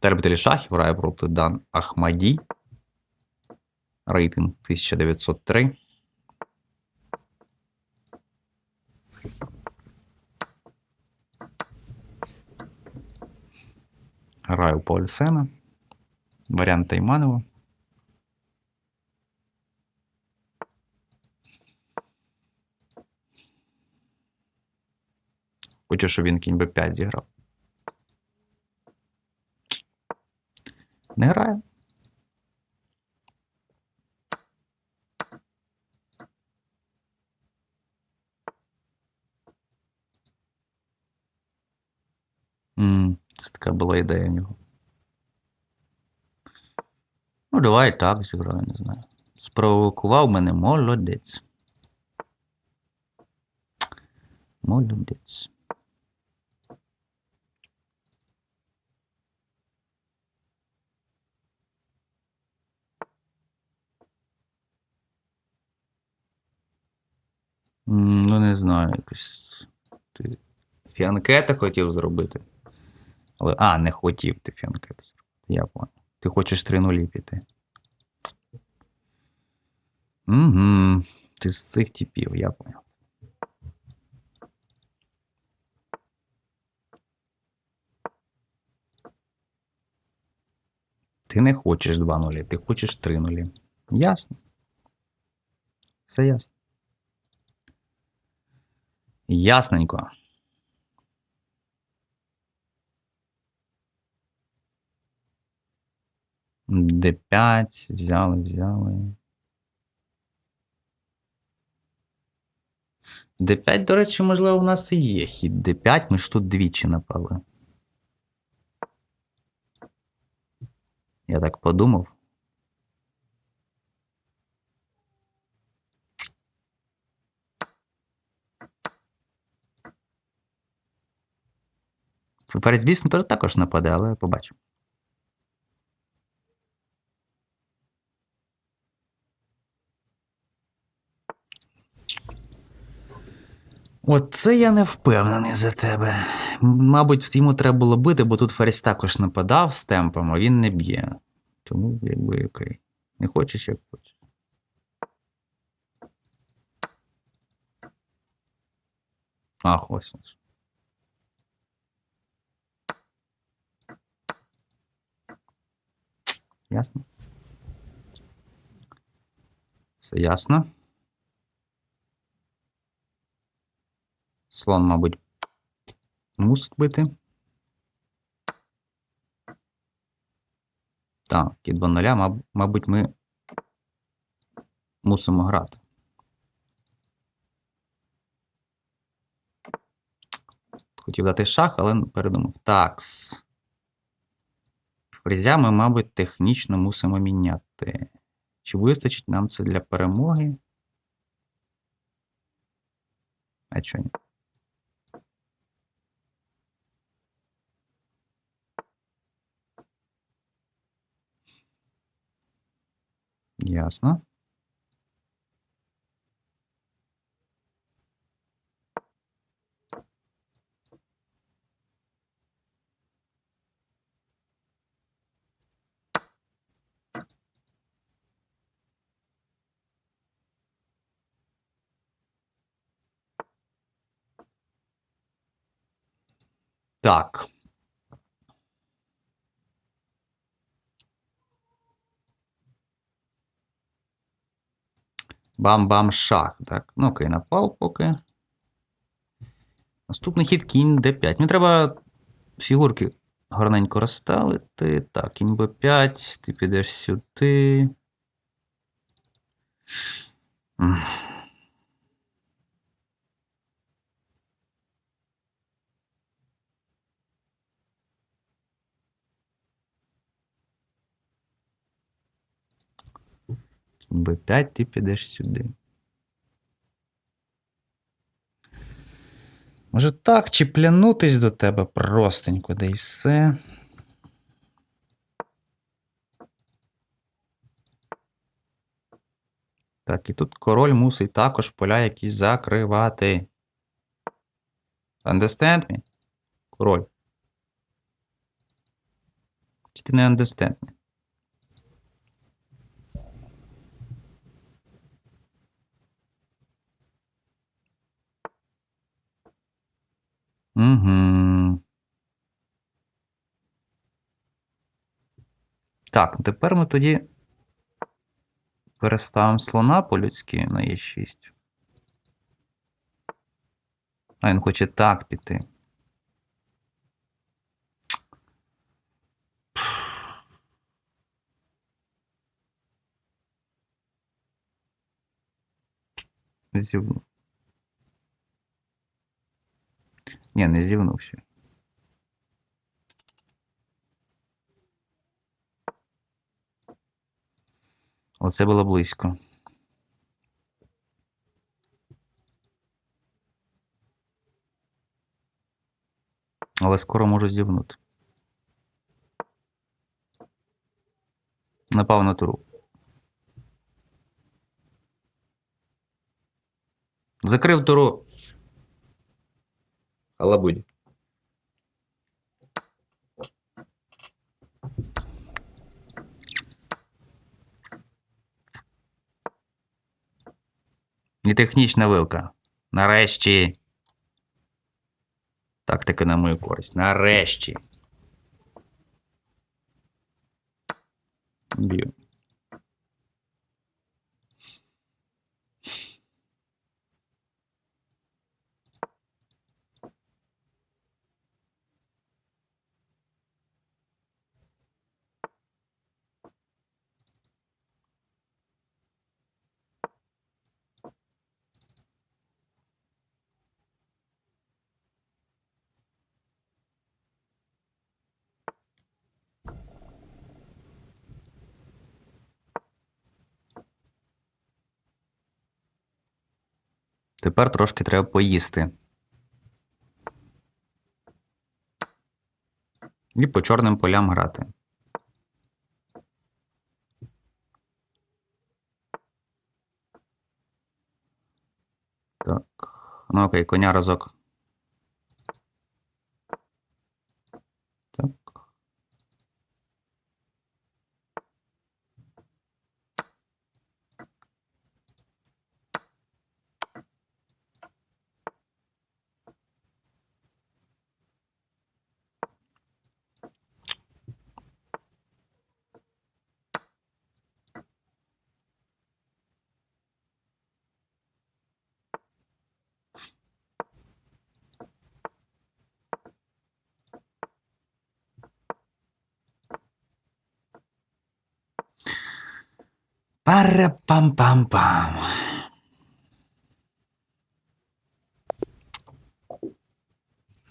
Та любителі шахів грає проти Дан Ахмаді. Рейтинг 1903. Граю по Ольсена. Варіант Тайманова. Хочу, щоб він кінь Б5 зіграв. Не грає. Це така була ідея в нього. Ну, давай так зіграю, не знаю. Спровокував мене молодець. Молодець. Ну, не знаю, якось. Ти фіанкета хотів зробити. Але. А, не хотів ти фіанкету зробити. Я понял. Ти хочеш 3 нулі піти. Угу. Ти з цих типів, я понял. Ти не хочеш 2 нулі, ти хочеш 3 нулі. Ясно. Все ясно. Ясненько. Д5, взяли, взяли. Д5, до речі, можливо, у нас і є хід Д5, ми ж тут двічі напали. Я так подумав. Ферзь, звісно, також нападе, але побачимо. Оце я не впевнений за тебе. Мабуть, йому треба було бити, бо тут Ферзь також нападав з темпом, а він не б'є. Тому, якби окей. Не хочеш, як хочеш. Ах, ось. ось. Ясно? Все ясно. Слон, мабуть, мусить бити. Так, і 2 нуля, мабуть, ми мусимо грати. Хотів дати шах, але передумав. Такс. Фрезя ми, мабуть, технічно мусимо міняти. Чи вистачить нам це для перемоги? А чого ні? Ясно. Так. Бам-бам шах. Так, ну окей, напав поки. Наступний хід кінь d5. Мені треба фігурки гарненько розставити. Так, кінь b5, ти підеш сюди. М. Кінь b5, ти підеш сюди. Може так, чіплянутись до тебе простенько, да і все. Так, і тут король мусить також поля якісь закривати. Understand me? Король. Чи ти не understand? me? Угу. Так, тепер ми тоді переставимо слона по-людськи на Е6. А він хоче так піти. Зівнув. Ні, не зівнув ще. Оце було близько. Але скоро можу зівнути. Напав на туру. Закрив туру. Алабудь. І технічна вилка. Нарешті. Тактика на мою користь. Нарешті. Б'ю. Тепер трошки треба поїсти. І по чорним полям грати. Так. Ну окей, коня разок. Так. Пара-пам-пам-пам.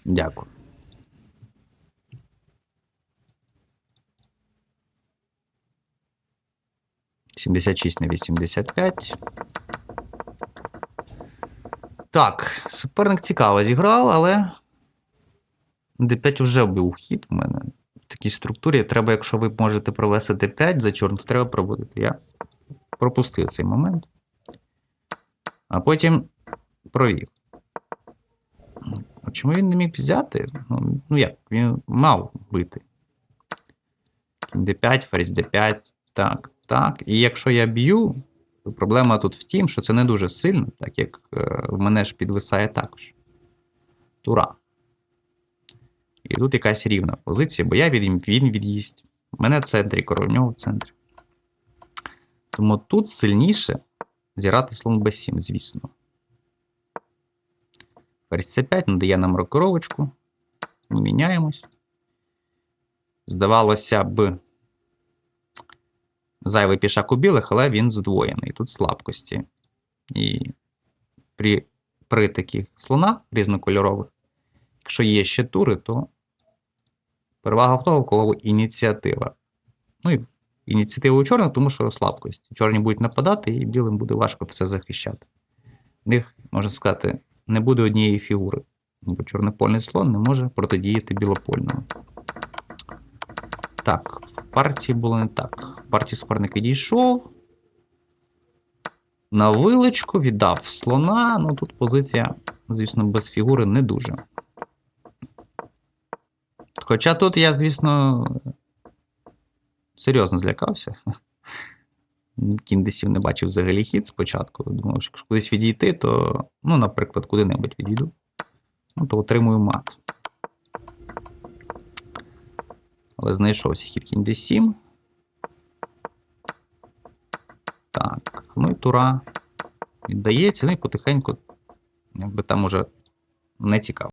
Дякую. Сімдесят шість на вісімдесят п'ять. Так, суперник цікаво зіграв, але D5 вже був хід в мене. В такій структурі треба, якщо ви можете провести D5 за чорну, то треба проводити. Я пропустив цей момент. А потім провів. Чому він не міг взяти? Ну, ну як, він мав бити. Кінь D5, ферзь D5. Так, так. І якщо я б'ю, то проблема тут в тім, що це не дуже сильно, так як е, в мене ж підвисає також. Тура. І тут якась рівна позиція, бо я від, він від'їсть. У мене в центрі, король в нього в центрі. Тому тут сильніше зіграти слон b7, звісно. Ферзь c5 надає нам рокировочку. Ми міняємось. Здавалося б, зайвий пішак у білих, але він здвоєний. Тут слабкості. І при, при таких слонах різнокольорових, якщо є ще тури, то перевага в того, у кого ініціатива. Ну і ініціатива у чорних, тому що слабкості. Чорні будуть нападати, і білим буде важко все захищати. В них, можна сказати, не буде однієї фігури. Бо чорнопольний слон не може протидіяти білопольному. Так, в партії було не так. В партії суперник відійшов. На вилочку віддав слона. Ну тут позиція, звісно, без фігури не дуже. Хоча тут я, звісно, серйозно злякався. Кінь десів не бачив взагалі хід спочатку. Думав, що якщо кудись відійти, то, ну, наприклад, куди-небудь відійду, ну, то отримую мат. Але знайшовся хід кінь d7. Так, ну і тура віддається, ну і потихеньку, якби там уже не цікаво.